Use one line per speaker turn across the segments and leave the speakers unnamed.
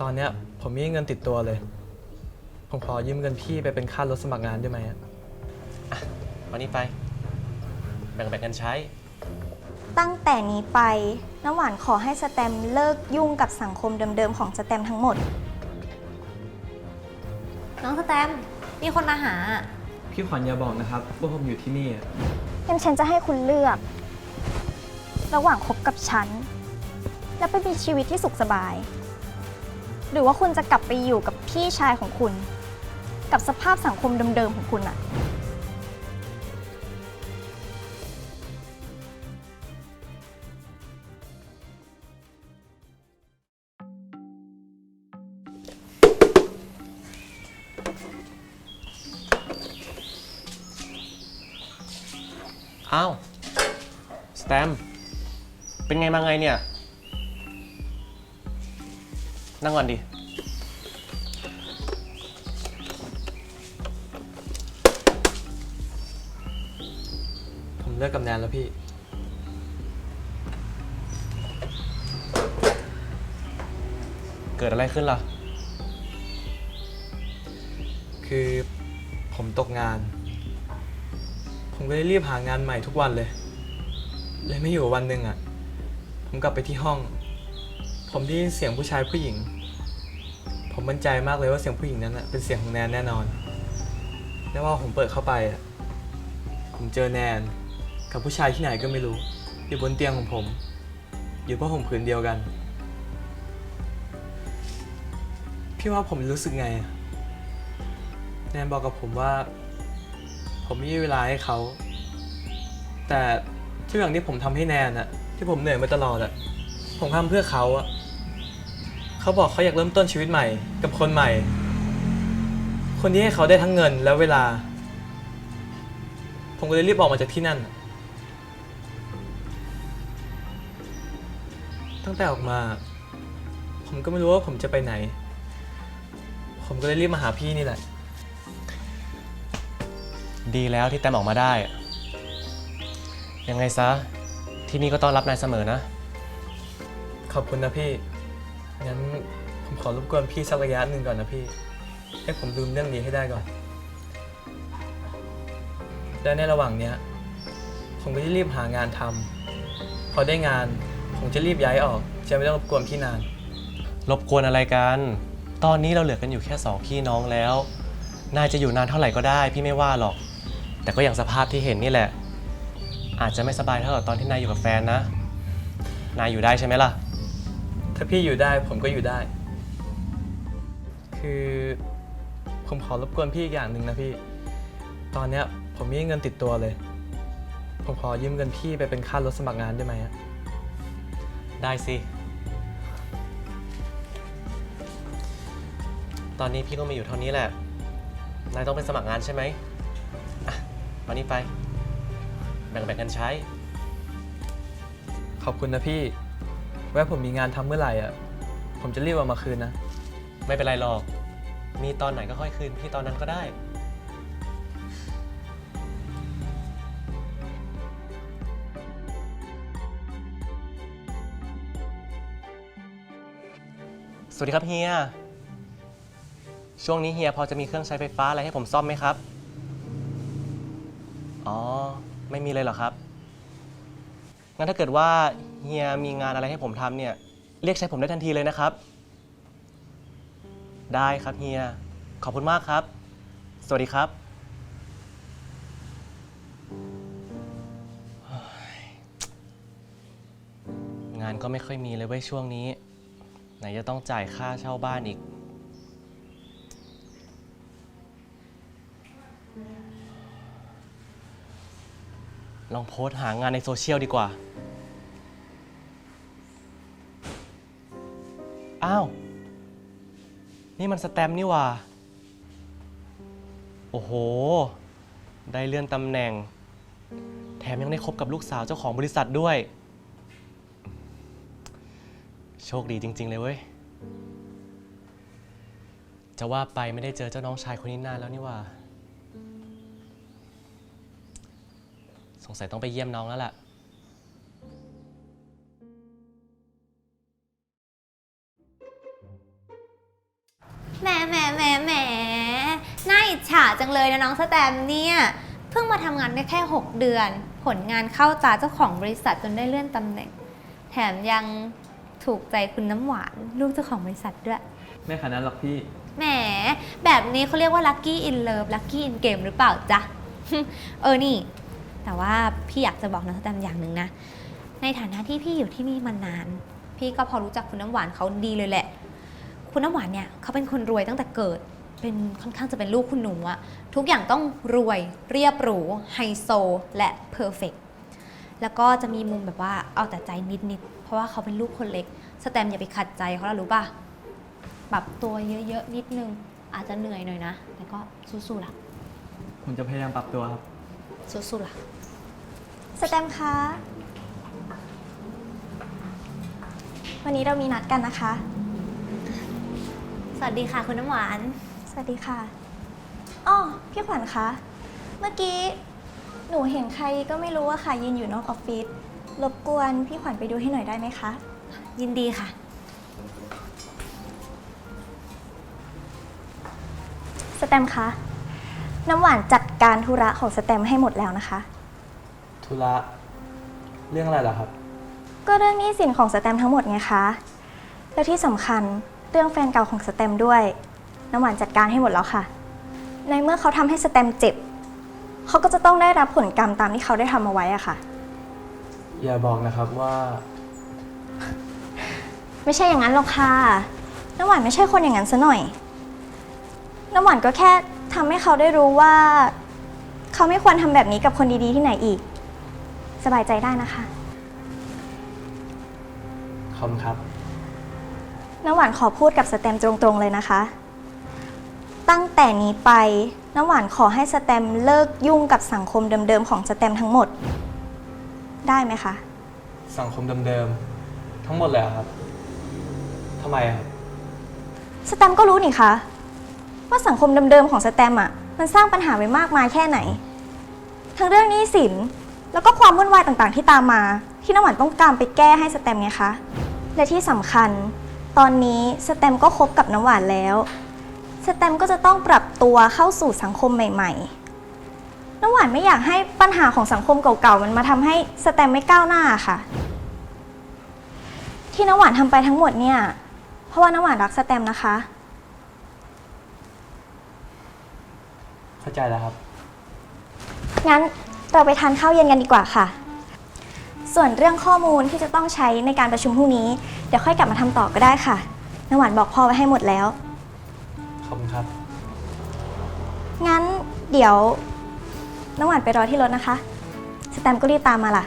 ตอนเนี้ยผมไม่มีเงินติดตัวเลย ผมขอยืมเงินพี่ไปเป็นค่ารถสมัครงานได้ไหมอะ
วันนี้ไป แบ่งแบ่งกันใช้
ตั้งแต่นี้ไปน้ำหวานขอให้สแตมป์เลิกยุ่งกับสังคมเดิมๆของสแตมป์ทั้งหมด
น้องสแตมป์มีคนมาหา
พี่ขวัญอย่าบอกนะครับว่าผมอยู่ที่นี่อะ
งั้นฉันจะให้คุณเลือก ระหว่างคบกับฉัน แล้วไปมีชีวิตที่สุขสบาย หรือว่าคุณจะกลับไปอยู่กับพี่ชายของคุณ กับสภาพสังคมเดิมๆของคุณอะ
อ้าว สแตม เป็นไงมาไงเนี่ย นั่งก่อนดิ
ผมเลิกกับแนนแล้วพี่
เกิดอะไรขึ้นล่ะ
คือผมตกงาน ผมก็เลยรีบหางานใหม่ทุกวันเลย เลยไม่อยู่วันหนึ่งอะ ผมกลับไปที่ห้อง ผมได้ยินเสียงผู้ชายผู้หญิง ผมมั่นใจมากเลยว่าเสียงผู้หญิงนั้นอะเป็นเสียงของแนนแน่นอน แล้วว่าผมเปิดเข้าไปอะผมเจอแนน กับผู้ชายที่ไหนก็ไม่รู้ อยู่บนเตียงของผม อยู่ผ้าห่มผืนเดียวกัน พี่ว่าผมรู้สึกไงอะแนนบอกกับผมว่า ผมไม่มีเวลาให้เขา แต่ทุกอย่างที่ผมทำให้แนนอะที่ผมเหนื่อยมาตลอดอะผมทำเพื่อเขาอะ เขาบอกเขาอยากเริ่มต้นชีวิตใหม่ กับคนใหม่ คนที่ให้เขาได้ทั้งเงินและเวลา ผมก็เลยรีบออกมาจากที่นั่นอะตั้งแต่ออกมา ผมก็ไม่รู้ว่าผมจะไปไหน ผมก็เลยรีบมาหาพี่นี่แหละ
ดีแล้วที่แตมออกมาได้ ยังไงซะ ที่นี่ก็ต้อนรับนายเสมอนะ
ขอบคุณนะพี่ งั้นผมขอรบกวนพี่สักระยะหนึ่งก่อนนะพี่ ให้ผมลืมเรื่องนี้ให้ได้ก่อน และในระหว่างเนี้ย ผมก็จะรีบหางานทำพอได้งาน ผมจะรีบย้ายออก จะไม่ต้องรบกวนพี่นาน
รบกวนอะไรกัน ตอนนี้เราเหลือกันอยู่แค่สองพี่น้องแล้ว นายจะอยู่นานเท่าไหร่ก็ได้ พี่ไม่ว่าหรอก แต่ก็อย่างสภาพที่เห็นนี่แหละ อาจจะไม่สบายเท่ากับตอนที่นายอยู่กับแฟนนะ นายอยู่ได้ใช่ไหมล่ะ
ถ้าพี่อยู่ได้ผมก็อยู่ได้ คือผมขอรบกวนพี่อีกอย่างหนึ่งนะพี่ ตอนเนี้ยผมไมมีเงินติดตัวเลย ผมขอยืมเงินพี่ไปเป็นค่ารถสมัครงานได้ไหมอะ
ได้สิ ตอนนี้พี่ก็มีอยู่เท่านี้แหละ นายต้องไปสมัครงานใช่ไหมอะมานี่ไป แบ่งแบ่งกันใช้
ขอบคุณนะพี่ ไว้ผมมีงานทำเมื่อไหร่อะ ผมจะรีบเอามาคืนนะ
ไม่เป็นไรหรอก มีตอนไหนก็ค่อยคืนพี่ตอนนั้นก็ได้ สวัสดีครับเฮีย ช่วงนี้เฮียพอจะมีเครื่องใช้ไฟฟ้าอะไรให้ผมซ่อมไหมครับ อ๋อ ไม่มีเลยเหรอครับ งั้นถ้าเกิดว่าเฮียมีงานอะไรให้ผมทำเนี่ย เรียกใช้ผมได้ทันทีเลยนะครับ ได้ครับเฮีย ขอบคุณมากครับ สวัสดีครับ งานก็ไม่ค่อยมีเลยเว้ยช่วงนี้ ไหนจะต้องจ่ายค่าเช่าบ้านอีก ลองโพสต์หางานในโซเชียลดีกว่า อ้าว นี่มันสแตมป์นี่หว่า โอ้โห ได้เลื่อนตำแหน่ง แถมยังได้คบกับลูกสาวเจ้าของบริษัทด้วย โชคดีจริง ๆ เลยเว้ย จะว่าไปไม่ได้เจอเจ้าน้องชายคนนี้นานแล้วนี่หว่า สงสัยต้องไปเยี่ยมน้องแล้วล่ะ
แหมแหมแหมแหมน่าอิจฉาจังเลยนะน้องสแตมเนี่ย เพิ่งมาทำงานได้แค่ 6 เดือน ผลงานเข้าตาเจ้าของบริษัทจนได้เลื่อนตำแหน่ง แถมยังถูกใจคุณน้ำหวานลูกเจ้าของบริษัทด้วย
ไม่ขนาดนั้นหรอกพี่
แหม แบบนี้เขาเรียกว่า lucky in love lucky in game หรือเปล่าจ๊ะ เออ นี่ แต่ว่าพี่อยากจะบอกน้องสแตมอย่างหนึ่งนะ ในฐานะที่พี่อยู่ที่นี่มานาน พี่ก็พอรู้จักคุณน้ำหวานเขาดีเลยแหละ คุณน้ำหวานเนี่ยเขาเป็นคนรวยตั้งแต่เกิด เป็นค่อนข้างจะเป็นลูกคุณหนูอะทุกอย่างต้องรวยเรียบหรูไฮโซและเพอร์เฟกแล้วก็จะมีมุมแบบว่าเอาแต่ใจนิดๆ เพราะว่าเขาเป็นลูกคนเล็ก สแตมอย่าไปขัดใจเขาแล้วรู้ป่ะ ปรับตัวเยอะๆ นิดนึง อาจจะเหนื่อยหน่อยนะ แต่ก็สู้ๆล่ะ
ผมจะพยายามปรับตัวครับ
สู้ๆล่ะ
สแตมป์คะ วันนี้เรามีนัดกันนะคะ
สวัสดีค่ะคุณน้ำหวาน
สวัสดีค่ะอ้อพี่ขวัญคะ เมื่อกี้หนูเห็นใครก็ไม่รู้ว่าค่ะ ยืนอยู่นอกออฟฟิศ รบกวนพี่ขวัญไปดูให้หน่อยได้ไหมคะ
ยินดีค่ะ
สแตมป์คะ น้ำหวานจัดการธุระของสแตมป์ให้หมดแล้วนะคะ
ธุระเรื่องอะไรเหรอครับ
ก็เรื่องหนี้สินของสแตมป์ทั้งหมดไงคะ แล้วที่สำคัญเรื่องแฟนเก่าของสแตมป์ด้วย น้ำหวานจัดการให้หมดแล้วค่ะ ในเมื่อเขาทำให้สแตมป์เจ็บ เขาก็จะต้องได้รับผลกรรมตามที่เขาได้ทำเอาไว้อะค่ะ
อย่าบอกนะครับว่า
ไม่ใช่อย่างนั้นหรอกค่ะ น้ำหวานไม่ใช่คนอย่างนั้นซะหน่อย น้ำหวานก็แค่ทำให้เขาได้รู้ว่า เขาไม่ควรทำแบบนี้กับคนดีๆที่ไหนอีก สบายใจได้นะคะ
คอมครับ
น้ำหวานขอพูดกับสแตมป์ตรงๆเลยนะคะ ตั้งแต่นี้ไปน้ำหวานขอให้สแตมป์เลิกยุ่งกับสังคมเดิมๆของสแตมป์ทั้งหมด ได้ไหมคะ
สังคมเดิมๆทั้งหมดเลยเหรอครับทำไมอะครับ
สแตมป์ก็รู้นี่คะ ว่าสังคมเดิมๆของสแตมป์อะ มันสร้างปัญหาไว้มากมายแค่ไหน ทั้งเรื่องหนี้สิน แล้วก็ความวุ่นวายต่างๆ ที่ตามมา ที่น้ำหวานต้องการไปแก้ให้สแตมป์ไงคะ และที่สำคัญ ตอนนี้สแตมป์ก็คบกับน้ำหวานแล้ว สแตมป์ก็จะต้องปรับตัวเข้าสู่สังคมใหม่ ๆ น้ำหวานไม่อยากให้ปัญหาของสังคมเก่าๆ มันมาทำให้สแตมป์ไม่ก้าวหน้าค่ะ ที่น้ำหวานทำไปทั้งหมดเนี่ย เพราะว่าน้ำหวานรักสแตมป์นะคะ
เข้าใจแล้วครับ
งั้น เราไปทานข้าวเย็นกันดีกว่าค่ะ ส่วนเรื่องข้อมูลที่จะต้องใช้ในการประชุมพรุ่งนี้ เดี๋ยวค่อยกลับมาทำต่อก็ได้ค่ะน้ำหวานบอกพ่อไว้ให้หมดแล้ว
ขอบคุณครับ
งั้นเดี๋ยวน้ำหวานไปรอที่รถนะคะ สแตมป์ก็รีบตามมาล่ะ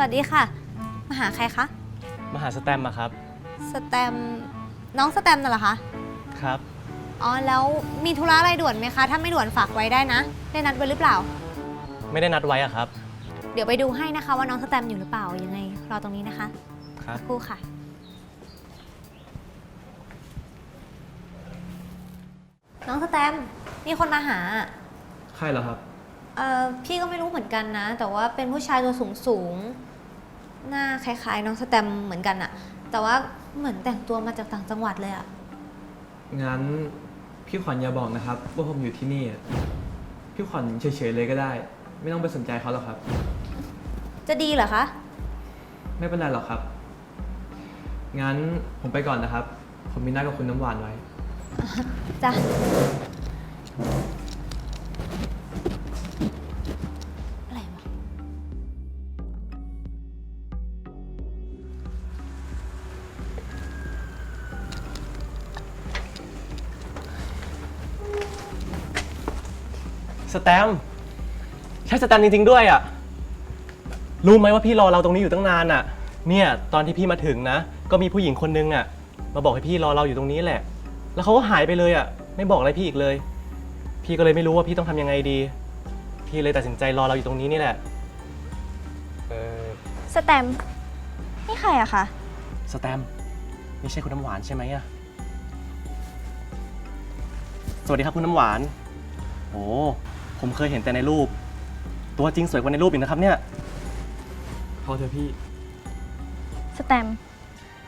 วัสดีค่ะ มาหาใครคะ
มาหาสแตมป์มาครับ
สแตมป์น้องสแตมป์น่ะเหรอคะ
ครับ
อ๋อ แล้วมีธุระอะไรด่วนไหมคะ ถ้าไม่ด่วนฝากไว้ได้นะ ได้นัดไว้หรือเปล่า
ไม่ได้นัดไว้อะครับ
เดี๋ยวไปดูให้นะคะว่าน้องสแตมป์อยู่หรือเปล่า ยังไงรอตรงนี้นะคะ
ครับ
สักครู่ค่ะ น้องสแตมป์มีคนมาหา
ใครเหรอครับ
เอ่อพี่ก็ไม่รู้เหมือนกันนะ แต่ว่าเป็นผู้ชายตัวสูงสูงๆหน้าคล้ายๆน้องสแตมป์เหมือนกันอะแต่ว่าเหมือนแต่งตัวมาจากต่างจังหวัดเลยอะ
งั้นพี่ขวัญอย่าบอกนะครับ ว่าผมอยู่ที่นี่อะพี่ขวัญเฉยๆเลยก็ได้ ไม่ต้องไปสนใจเขาหรอกครับ
จะดีเหรอคะ
ไม่เป็นไรหรอกครับ งั้นผมไปก่อนนะครับ ผมมีนัดกับคุณน้ำหวานไว้
จ้ะ
แตมป์ใช่สแตมป์จริงๆด้วยอะรู้ไหมว่าพี่รอเราตรงนี้อยู่ตั้งนานอะเนี่ยตอนที่พี่มาถึงนะ ก็มีผู้หญิงคนนึงอะมาบอกให้พี่รอเราอยู่ตรงนี้แหละ แล้วเขาก็หายไปเลยอะไม่บอกอะไรพี่อีกเลย พี่ก็เลยไม่รู้ว่าพี่ต้องทำยังไงดี พี่เลยตัดสินใจรอเราอยู่ตรงนี้นี่แหละ เออ
สแตมป์นี่ใครอะคะ
สแตมป์นี่ใช่คุณน้ำหวานใช่ไหมอะสวัสดีครับคุณน้ำหวาน โอ้ ผมเคยเห็นแต่ในรูป ตัวจริงสวยกว่าในรูปอีกนะครับเนี่ย
พอเถอะพี่
สแตมป์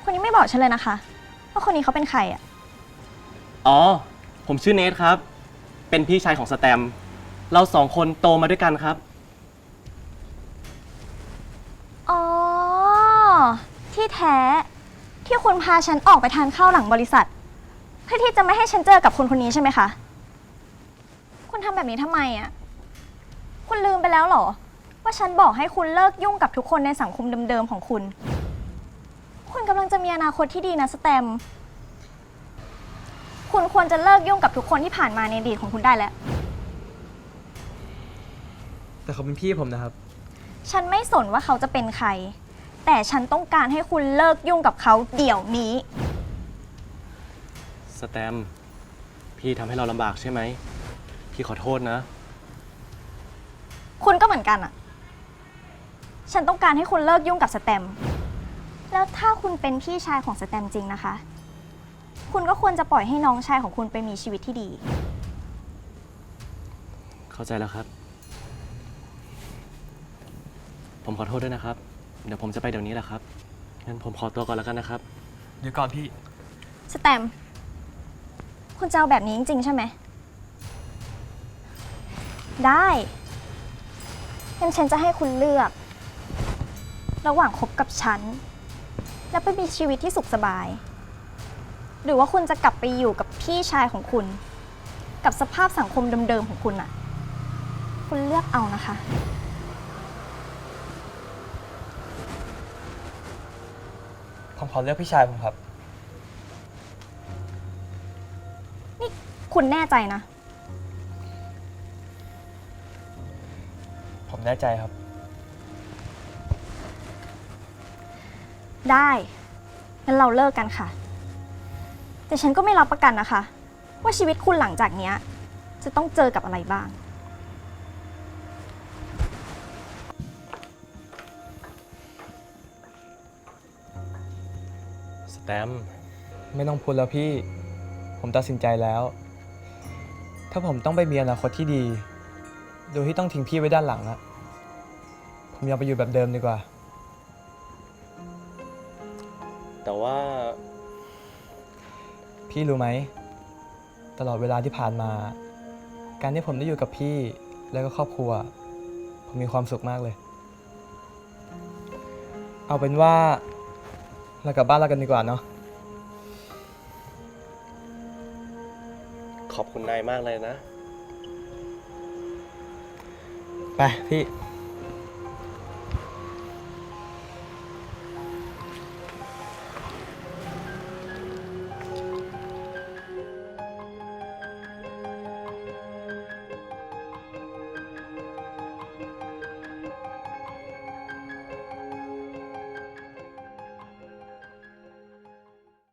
คุณยังไม่บอกฉันเลยนะคะ ว่าคนนี้เขาเป็นใครอะ
อ๋อ ผมชื่อเนทครับ เป็นพี่ชายของสแตมป์เราสองคนโตมาด้วยกันครับ
อ๋อ ที่แท้ที่คุณพาฉันออกไปทานข้าวหลังบริษัท เพื่อที่จะไม่ให้ฉันเจอกับคนคนนี้ใช่ไหมคะ คุณทำแบบนี้ทำไมอะคุณลืมไปแล้วเหรอ ว่าฉันบอกให้คุณเลิกยุ่งกับทุกคนในสังคมเดิมๆของคุณ คุณกำลังจะมีอนาคตที่ดีนะสแตมป์คุณควรจะเลิกยุ่งกับทุกคนที่ผ่านมาในอดีตของคุณได้แล้ว
แต่เขาเป็นพี่ผมนะครับ
ฉันไม่สนว่าเขาจะเป็นใคร แต่ฉันต้องการให้คุณเลิกยุ่งกับเขาเดี๋ยวนี้
สแตมป์พี่ทำให้เราลำบากใช่ไหม พี่ขอโทษนะ
คุณก็เหมือนกันอะฉันต้องการให้คุณเลิกยุ่งกับสแตมป์แล้วถ้าคุณเป็นพี่ชายของสแตมป์จริงนะคะ คุณก็ควรจะปล่อยให้น้องชายของคุณไปมีชีวิตที่ดี
เข้าใจแล้วครับ ผมขอโทษด้วยนะครับ เดี๋ยวผมจะไปเดี๋ยวนี้แหละครับ งั้นผมขอตัวก่อนแล้วกันนะครับ
เดี๋ยวก่อนพี่
สแตมป์คุณจะเอาแบบนี้จริงๆใช่ไหม ได้งั้นฉันจะให้คุณเลือก ระหว่างคบกับฉัน แล้วไปมีชีวิตที่สุขสบาย หรือว่าคุณจะกลับไปอยู่กับพี่ชายของคุณ กับสภาพสังคมเดิมๆของคุณอะคุณเลือกเอานะคะ
ผมขอเลือกพี่ชายผมครับ
คุณแน่ใจนะ
ผมแน่ใจครับ
ได้งั้นเราเลิกกันค่ะ แต่ฉันก็ไม่รับประกันนะคะ ว่าชีวิตคุณหลังจากเนี้ย จะต้องเจอกับอะไรบ้าง
สแตมป์
ไม่ต้องพูดแล้วพี่ ผมตัดสินใจแล้ว ถ้าผมต้องไปมีอนาคตที่ดี โดยที่ต้องทิ้งพี่ไว้ด้านหลังอะ ผมยอมไปอยู่แบบเดิมดีกว่า
แต่ว่า
พี่รู้ไหม ตลอดเวลาที่ผ่านมา การที่ผมได้อยู่กับพี่แล้วก็ครอบครัว ผมมีความสุขมากเลย เอาเป็นว่าเรากลับบ้านเรากันดีกว่าเนาะ
ขอบคุณนายมากเลยนะ
ไปพี่
ค